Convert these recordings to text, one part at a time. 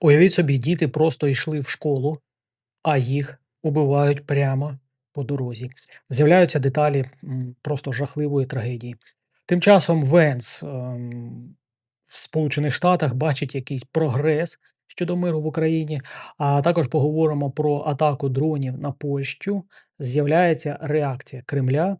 Уявіть собі, діти просто йшли в школу, а їх убивають прямо по дорозі. З'являються деталі просто жахливої трагедії. Тим часом Венс ем, в Сполучених Штатах бачить якийсь прогрес щодо миру в Україні, а також поговоримо про атаку дронів на Польщу. З'являється реакція Кремля.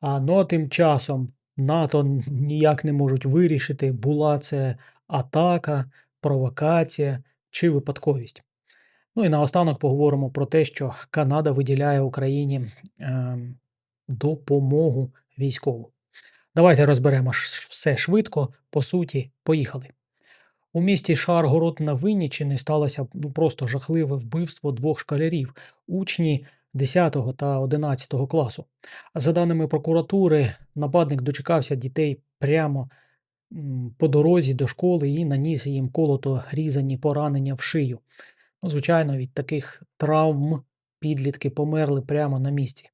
А ну а тим часом НАТО ніяк не можуть вирішити, була це атака, провокація чи випадковість. Ну і наостанок поговоримо про те, що Канада виділяє Україні ем, допомогу військову. Давайте розберемо все швидко. По суті, поїхали. У місті Шаргород на Винниччині сталося ну, просто жахливе вбивство двох школярів, учні 10 та 11 класу. За даними прокуратури, нападник дочекався дітей прямо по дорозі до школи і наніс їм колото різані поранення в шию. Ну, звичайно, від таких травм підлітки померли прямо на місці.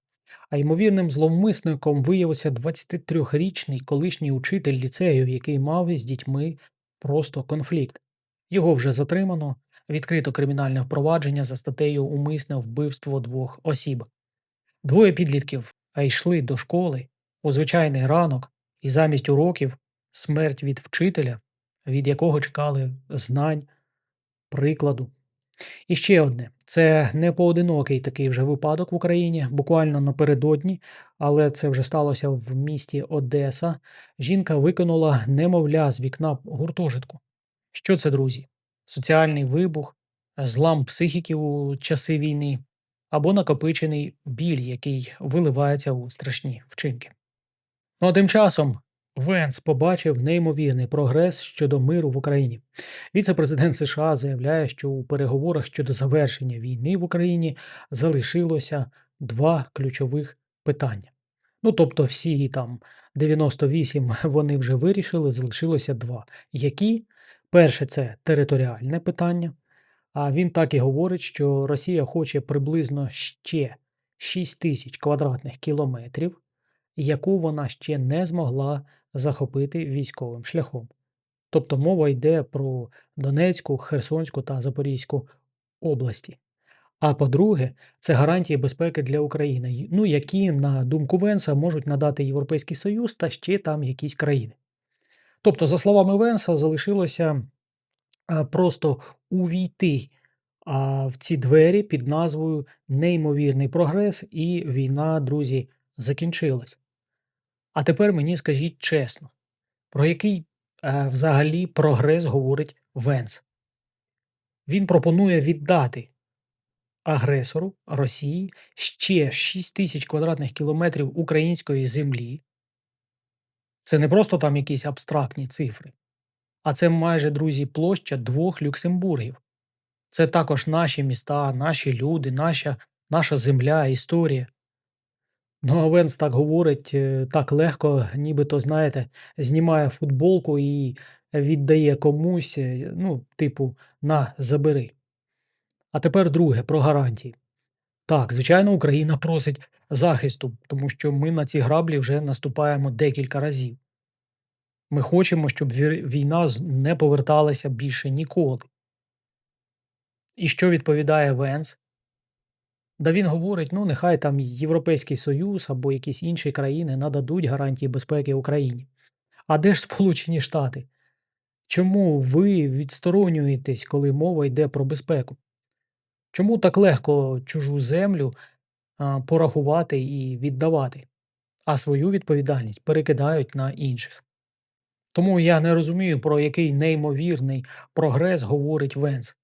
А ймовірним зловмисником виявився 23-річний колишній учитель ліцею, який мав з дітьми просто конфлікт. Його вже затримано, відкрито кримінальне впровадження за статтею Умисне вбивство двох осіб. Двоє підлітків йшли до школи у звичайний ранок, і замість уроків смерть від вчителя, від якого чекали знань, прикладу. І ще одне: це не поодинокий такий вже випадок в Україні, буквально напередодні, але це вже сталося в місті Одеса. Жінка викинула немовля з вікна гуртожитку. Що це, друзі? Соціальний вибух, злам психіки у часи війни або накопичений біль, який виливається у страшні вчинки. Ну а тим часом Венс побачив неймовірний прогрес щодо миру в Україні. Віце-президент США заявляє, що у переговорах щодо завершення війни в Україні залишилося два ключових питання. Ну тобто, всі там 98 вони вже вирішили, залишилося два. Які? Перше, це територіальне питання. А він так і говорить, що Росія хоче приблизно ще 6 тисяч квадратних кілометрів, яку вона ще не змогла захопити військовим шляхом. Тобто мова йде про Донецьку, Херсонську та Запорізьку області. А по-друге, це гарантії безпеки для України, ну які, на думку Венса, можуть надати Європейський Союз та ще там якісь країни. Тобто, за словами Венса, залишилося просто увійти в ці двері під назвою Неймовірний прогрес, і війна, друзі, закінчилась. А тепер мені скажіть чесно, про який е, взагалі прогрес говорить Венс? Він пропонує віддати агресору Росії ще 6 тисяч квадратних кілометрів української землі. Це не просто там якісь абстрактні цифри, а це майже, друзі, площа двох Люксембургів. Це також наші міста, наші люди, наша, наша земля, історія. Ну, а Венс так говорить, е, так легко, нібито, знаєте, знімає футболку і віддає комусь, е, ну, типу, на, забери. А тепер друге про гарантії. Так, звичайно, Україна просить захисту, тому що ми на ці граблі вже наступаємо декілька разів. Ми хочемо, щоб війна не поверталася більше ніколи. І що відповідає Венс? Да він говорить, ну нехай там Європейський Союз або якісь інші країни нададуть гарантії безпеки Україні. А де ж Сполучені Штати? Чому ви відсторонюєтесь, коли мова йде про безпеку? Чому так легко чужу землю порахувати і віддавати, а свою відповідальність перекидають на інших? Тому я не розумію, про який неймовірний прогрес говорить Венс.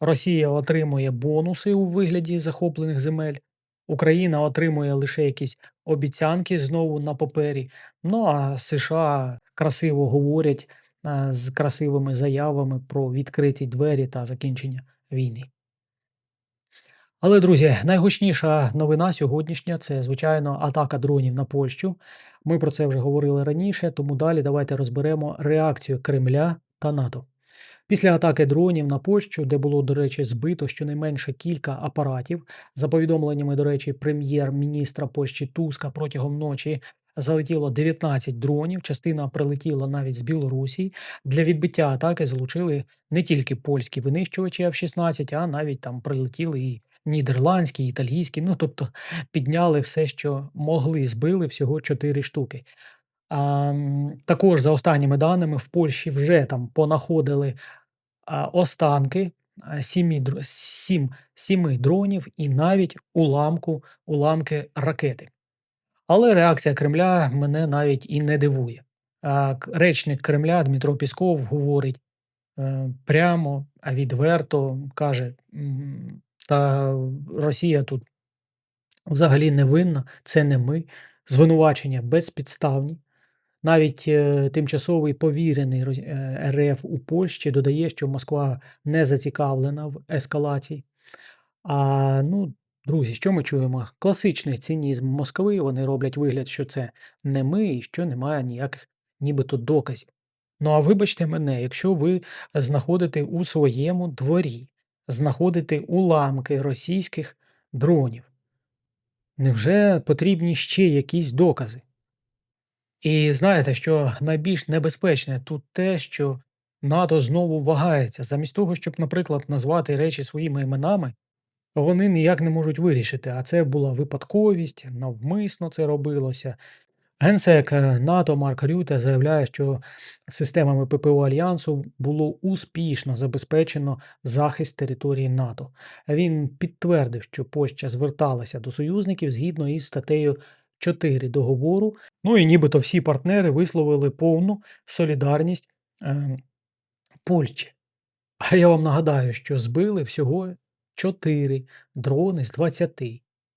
Росія отримує бонуси у вигляді захоплених земель, Україна отримує лише якісь обіцянки знову на папері. Ну а США красиво говорять з красивими заявами про відкриті двері та закінчення війни. Але, друзі, найгучніша новина сьогоднішня це, звичайно, атака дронів на Польщу. Ми про це вже говорили раніше, тому далі давайте розберемо реакцію Кремля та НАТО. Після атаки дронів на Польщу, де було, до речі, збито щонайменше кілька апаратів, за повідомленнями, до речі, прем'єр-міністра Польщі Туска протягом ночі залетіло 19 дронів, частина прилетіла навіть з Білорусі. Для відбиття атаки залучили не тільки польські винищувачі F-16, а навіть там прилетіли і нідерландські, і італійські. Ну, тобто підняли все, що могли, збили всього 4 штуки. А, також за останніми даними в Польщі вже там понаходили останки сімі, сім, сіми дронів і навіть уламку, уламки ракети. Але реакція Кремля мене навіть і не дивує. Речник Кремля Дмитро Пісков говорить е, прямо, а відверто каже: та Росія тут взагалі не винна, це не ми. Звинувачення безпідставні. Навіть е, тимчасовий повірений е, РФ у Польщі додає, що Москва не зацікавлена в ескалації. А ну, друзі, що ми чуємо? Класичний цинізм Москви. Вони роблять вигляд, що це не ми і що немає ніяких нібито доказів. Ну а вибачте мене, якщо ви знаходите у своєму дворі, знаходите уламки російських дронів, невже потрібні ще якісь докази? І знаєте, що найбільш небезпечне тут те, що НАТО знову вагається. Замість того, щоб, наприклад, назвати речі своїми іменами, вони ніяк не можуть вирішити. А це була випадковість, навмисно це робилося. Генсек е, НАТО Марк Рюте заявляє, що системами ППО Альянсу було успішно забезпечено захист території НАТО. Він підтвердив, що Польща зверталася до союзників згідно із статтею 4 договору. Ну і нібито всі партнери висловили повну солідарність е, Польщі. А я вам нагадаю, що збили всього 4 дрони з 20.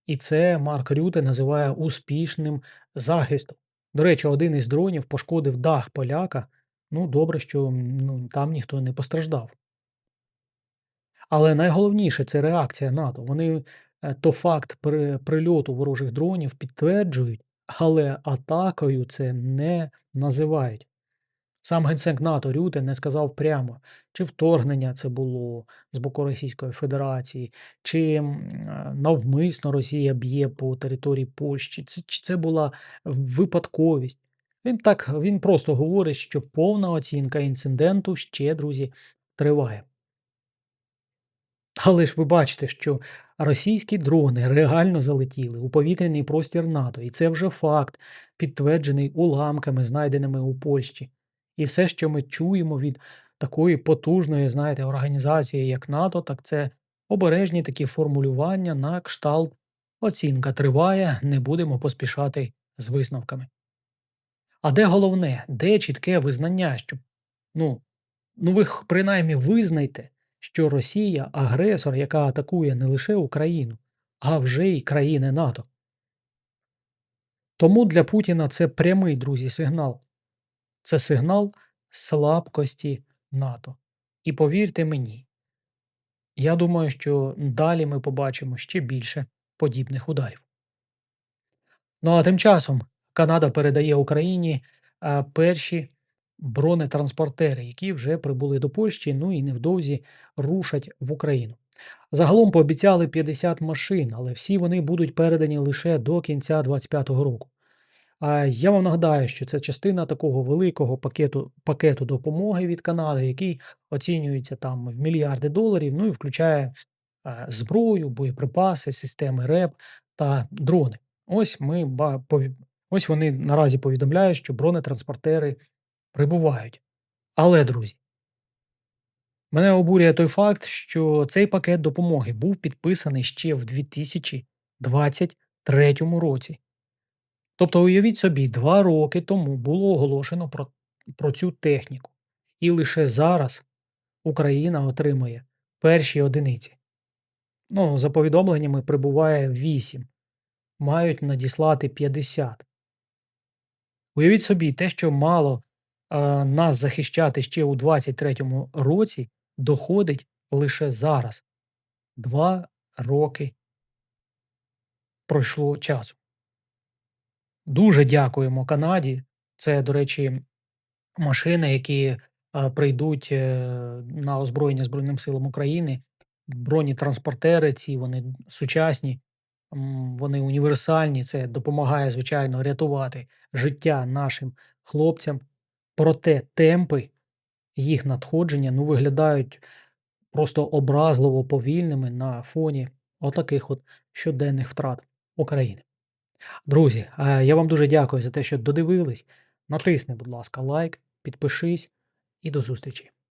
І це Марк Рюте називає успішним захистом. До речі, один із дронів пошкодив дах поляка. Ну, добре, що ну, там ніхто не постраждав. Але найголовніше це реакція НАТО. Вони то факт прильоту ворожих дронів підтверджують, але атакою це не називають. Сам генсек НАТО Рюте не сказав прямо, чи вторгнення це було з боку Російської Федерації, чи е, навмисно Росія б'є по території Польщі, чи це була випадковість. Він так він просто говорить, що повна оцінка інциденту ще, друзі, триває. Але ж ви бачите, що російські дрони реально залетіли у повітряний простір НАТО, і це вже факт, підтверджений уламками, знайденими у Польщі. І все, що ми чуємо від такої потужної, знаєте, організації, як НАТО, так це обережні такі формулювання на кшталт оцінка триває, не будемо поспішати з висновками. А де головне, де чітке визнання, що ну, ну ви принаймні визнайте, що Росія агресор, яка атакує не лише Україну, а вже й країни НАТО. Тому для Путіна це прямий, друзі, сигнал. Це сигнал слабкості НАТО. І повірте мені, я думаю, що далі ми побачимо ще більше подібних ударів. Ну а тим часом Канада передає Україні перші бронетранспортери, які вже прибули до Польщі, ну і невдовзі рушать в Україну. Загалом пообіцяли 50 машин, але всі вони будуть передані лише до кінця 2025 року. А я вам нагадаю, що це частина такого великого пакету, пакету допомоги від Канади, який оцінюється там в мільярди доларів, ну і включає е, зброю, боєприпаси, системи РЕП та дрони. Ось ми ось вони наразі повідомляють, що бронетранспортери прибувають. Але, друзі, мене обурює той факт, що цей пакет допомоги був підписаний ще в 2023 році. Тобто, уявіть собі, два роки тому було оголошено про, про цю техніку, і лише зараз Україна отримує перші одиниці. Ну, за повідомленнями, прибуває 8, мають надіслати 50. Уявіть собі, те, що мало нас захищати ще у 23-му році, доходить лише зараз. Два роки пройшло часу. Дуже дякуємо Канаді. Це, до речі, машини, які прийдуть е, на озброєння Збройним силам України. Бронетранспортери ці вони сучасні, вони універсальні, це допомагає, звичайно, рятувати життя нашим хлопцям. Проте темпи їх надходження, ну, виглядають просто образливо повільними на фоні отаких от щоденних втрат України. Друзі, е, я вам дуже дякую за те, що додивились. Натисни, будь ласка, лайк, підпишись і до зустрічі.